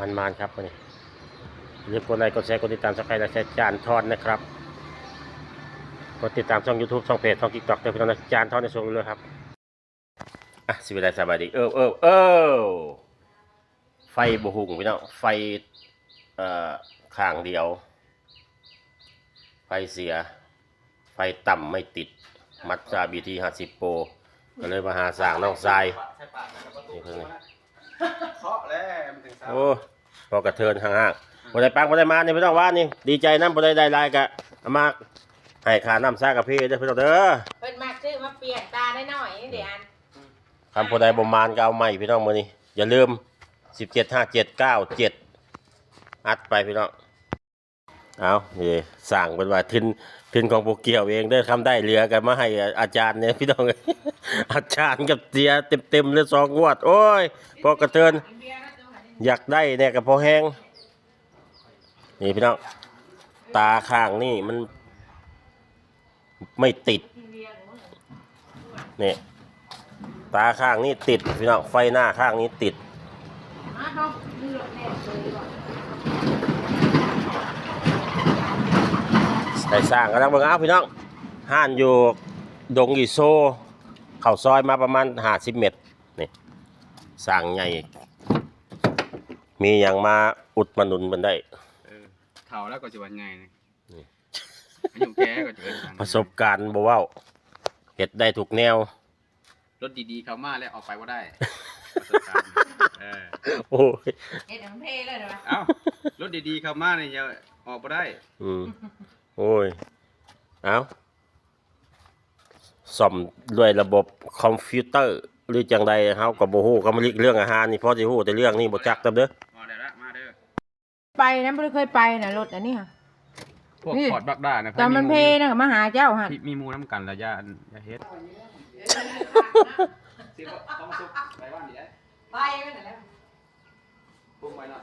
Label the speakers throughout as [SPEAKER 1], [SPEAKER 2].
[SPEAKER 1] มันมานครับวันนี้อย่าลืมกดไลค์กดแชร์กดติดตามสักใครและแชร์จานทอนนะครับกดติดตามช่อง YouTube ช่องเพจช่องทิกตอกเดี๋ยวพี่น้องจานทอนในโซนเลยครับอะสิบวิไลสบายดีเออเออเออไฟบหุงพี่น้องไฟเอ่อข้างเดียว ไฟเสีย ไฟต่ำไม่ติดมัดซาบีทีห้าสิบโปรก็เลยมาหาสางน้องทรายนี่เพิ่ง
[SPEAKER 2] เคาะแล้ว
[SPEAKER 1] โอ้พอกระเทินข้างห้างบ่ได้ปังบ่ได้มานี่ไม่ต้องว่านี่ ดีใจน้ำบ่ได้ได้ลายกะเอามาให้ขาน้ำซ่ากับพี่เด้อพี่น้องเด้อ
[SPEAKER 3] เพิ่นมาซื้อมาเปลี่ยนตาได้หน่อยนี่เดี๋ยวอัน
[SPEAKER 1] คำผู้ใดบ่มานก็เอาใหม่พี่น้องมื้อนี้อย่าลืม17 5 7 9 7อัดไปพี่น้องเอานี่สั่งเป็นว่าทินทินของโปเกียวเองเด้อทำได้เหลือกันมาให้อาจารย์เนี่ยพี่น้องอาจารย์กับเสียเต็มๆเลยสองงวด โอ้ยพอกระเทิน อยากได้เนี่ยกับพอแห้งนี่พี่น้องตาข้างนี่มัน ไม่ติดนี่ตาข้างนี่ติดพี่น้องไฟหน้าข้างนี้ติด
[SPEAKER 3] มาเขาเลือกแน่เลยว่ะ
[SPEAKER 1] ด้สร้างกันแล้วเบิ่งเอาพี่น้องห้านอยู่ดงอีโซเข้าซอยมาประมาณห้าสิบเมตรนี่สร้างใหญ่ มีอย่างมาอุดมาหนุนมันได้
[SPEAKER 2] เออเท่าแล้วก็จะวันไงนะ
[SPEAKER 1] นี่
[SPEAKER 2] อายุแก่ก็จะเป็นอย่างนั้น
[SPEAKER 1] ประสบการณ์บ่เว้าเฮ็ดได้ทุกแนว
[SPEAKER 2] รถดีๆเข้ามาแล้วออกไปว่าได้ประสบการณ์เออ
[SPEAKER 1] โอ้ย
[SPEAKER 3] เอ็ดน้ำเพลเลยเหรอวะ
[SPEAKER 2] เอ้ารถดีๆเข้ามาเนี่ยจะออกมาได้
[SPEAKER 1] อืมโอ้ยเอาซ่อมด้วยระบบคอมพิวเตอร์หรือจังใดเฮาก็บ่ฮู้ก็มาเรื่องอาหารนี่พอสิฮู้แต่เรื่องนี้บ่จักนํเด้อ
[SPEAKER 2] มาได้ละมาเด้อ
[SPEAKER 3] ไปนะไม่ได้เคยไปนะรถอันนี้ค่ะ
[SPEAKER 2] พวก
[SPEAKER 3] นี่
[SPEAKER 2] พอดบักได้นะ
[SPEAKER 3] ตอนมันเพนะก็มาหาเจ้าค่ะ
[SPEAKER 2] ที่มีหมูน้ำกันแล้วย่าอย่าเฮ็ดสิต้องซุปไปบ้านดีไอ้
[SPEAKER 3] ไปกันแล้ว
[SPEAKER 2] ปุ้งไปหน่อย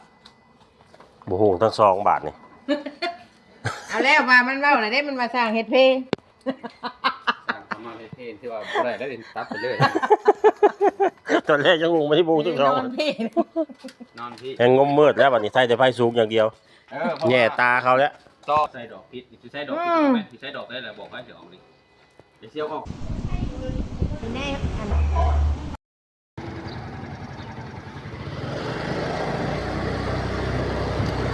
[SPEAKER 1] บ่ฮู้ทั้งสองบาทนี่
[SPEAKER 3] เอาแล้วมามันเล่าหน่อยได้มันมาสร้างเฮ็ดเพ
[SPEAKER 2] สั่ง เข้ามาเลยเทนที่ว่าบ่ได้แล้วเดินตัดไปเลย
[SPEAKER 1] ตอนแรกยังงงไม่ที่บูทั้งสอง
[SPEAKER 3] นอนเพ
[SPEAKER 2] นอนพี่
[SPEAKER 1] ยังงมมืดแล้วบัดนี้ใส่แต่ไฟสูงอย่างเดียว
[SPEAKER 2] เออเพระว่
[SPEAKER 1] แง่ตาเขาแล้ว
[SPEAKER 2] ต่อใส่ดอกพิษสิใส่ดอกพิษออกไหมสิใส่ดอกได้แหละบอกให้เดี๋ยวออกดิเดี๋ยวเชี่ยวออก
[SPEAKER 3] แน่อัน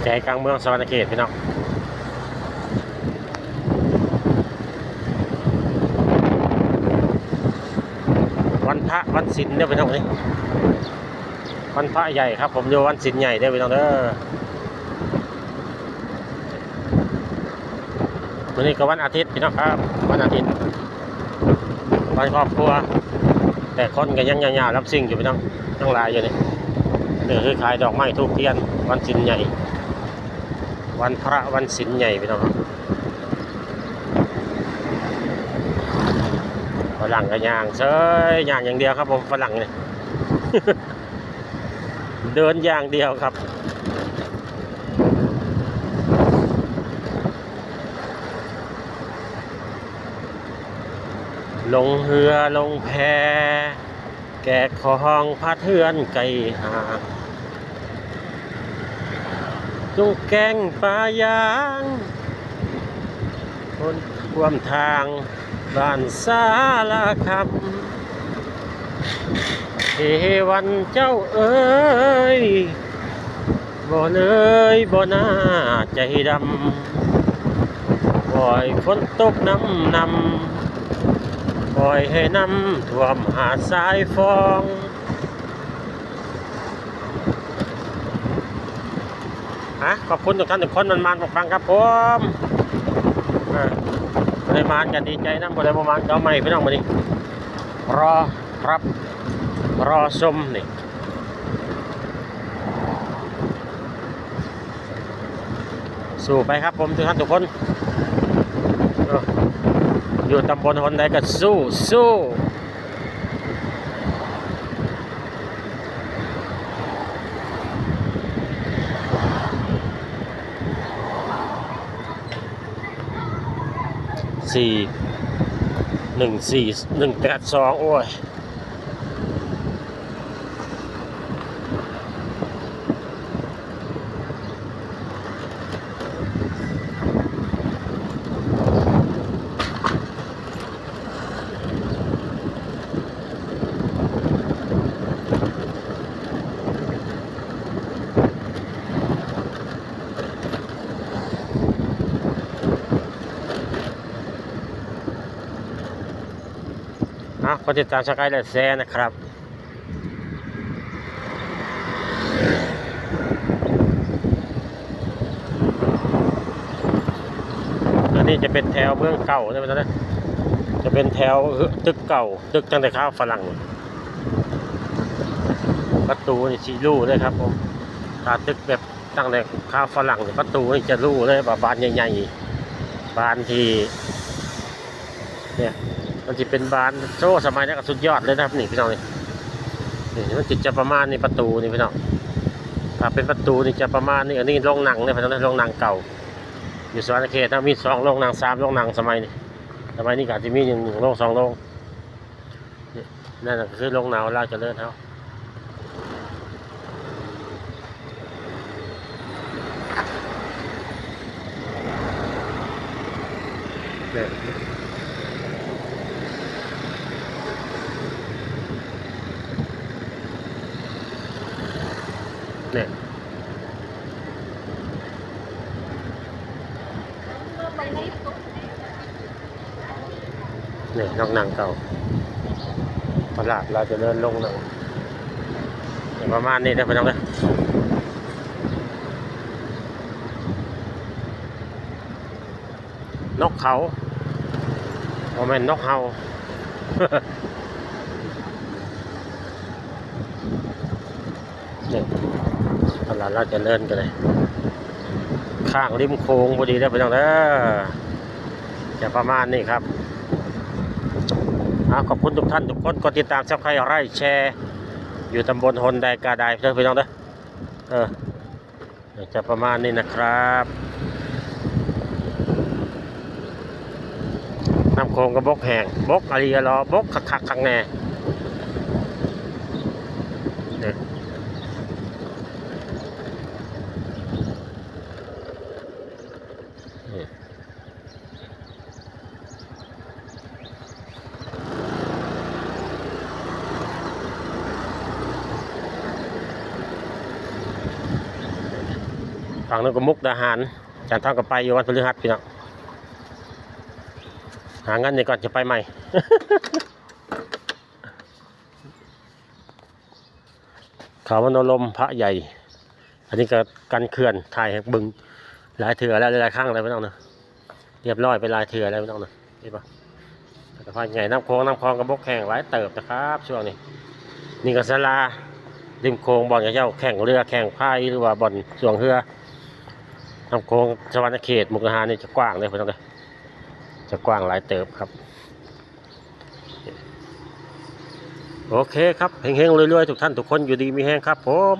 [SPEAKER 1] ใจกลางเมืองสวรรณเขตพี่น้องวันพ ระวันศีลเนี่ยพี่น้องนี่วันพระใหญ่ครับ ผมอยู่วันศีลใหญ่เนี่ยพี่น้องเด้อวันนี้ก็วันอาทิตย์พี่น้องครับ วันอาทิตย์วันครอบครัว แต่คนก็ยังยาวๆรับสิ่งอยู่พี่น้องทั้งหลายอยู่นี่นี่คือขายดอกไม้ทูบเทียน วันศีลใหญ่ วันพระวันศีลใหญ่พี่น้องครับ ฝรั่งก็ย่างเซยย่างอย่างเดียวครับผมฝรั่งเนี่ยเดินอย่างเดียวครับลงเรือลงแพ แกะของพาเทือนไก่หางจุงแกงปลายาง คนร่วมทาง บ้านสาลาคำเทวันเจ้าเอ้ยบ่เลยบ่น่าใจดำปล่อยฝนตกน้ำนำปล่อยให้น้ำท่วมหาดสายฟองฮะขอบคุณทุกท่านทุกคนมันมานฟังครับผม เออปริมานกันดีใจนะประมาณก็ไม่พี่น้องมานี่รอรับรอชมนี่สู้ไปครับผมทุกท่านทุกคนอออยู่ตำบลคนใดก็สู้สู้ สี่หนึ่งสี่หนึ่งแปดสองโอ้ย กดติดตามสกายและแซนะครับ อันนี้จะเป็นแถวเมืองเก่าใช่ไหมนนั้นจะเป็นแถวตึกเก่า ตึกตั้งแต่ข้าวฝรั่ง ประตูนี่สีรูเลยครับผมถ้าตึกแบบตั้งแต่ข้าวฝรั่งประตูนี่จะรูเลยแบบบานใหญ่ๆบานที่ เนี่ยมันจะเป็นบานโซ่สมัยนั้ก็สุดยอดเลยนะครับนี่พี่น้องนี่นี่มันจิจะประมาณนี้ประตูนี่พี่น้องถ้าเป็นประตูนี่จะประมาณนี้อันนี้โรงหนังเนี่ยพี่น้องโรงหนังเก่า อยู่สวรรณเขตนะมีสองโรงหนังสามโรงหนังสมัยนี้สมัยนี้ก็จะมีหนึ่งหนึ่งโรงสองโรงนี่นั่นก็คือโรงหนาวราชเจริญเขาเนี่ย เนี่ย
[SPEAKER 3] นตก
[SPEAKER 1] เนี่ยนอกนังเก่าตลาดเราจะเดินลงหนังเนี่ยประมาณนี้ได้ไปน้องเลยนกเขาโมเมนนกเฮาเนี่ย ตลาดราจะเดินกันเลย ข้างริมโค้งพอดีได้ไปน้องเด้อจะประมาณนี้ครับขอบคุณทุกท่านทุกคนกดติดตามซับใครไร่แชร์ อยู่ตำบลหนใดกาใดเพื่อนพี่น้องเด้อเออจะประมาณนี้นะครับน้ำโคงกับบกแห้งบกอะไรกันรอบกคักคักข้างแน่ ฝั่งนั้นก็มุกดาหารจานท่ากับไปอยู่วันพฤหัสพี่น้องหาเงินนี่ก่อนจะไปใหม่ เขามโนลมพระใหญ่ อันนี้ก็กันเขื่อนถ่ายให้บึง หลายเถื่อแล้วหลายข้างอะไรไม่ต้องนะเรียบร้อยไปหลายเถื่อแล้วไม่ต้องนะนี่ปะแต่พายใหญ่น้ำโค้งน้ำคลองกับบกแข่งหลายเติบนะครับช่วงนี้ นี่ก็สลาริมโค้งบ่อนเจ้าแข่งเรือแข่งพายหรือว่าบ่อนสวงเรือ น้ำโค้งสวรรณเขตมุกดาหารนี่จะกว้างเลยไม่ต้องเลยจะกว้างหลายเติบครับ โอเคครับเฮงๆรวยๆทุกท่านทุกคนอยู่ดีมีแห้งครับผม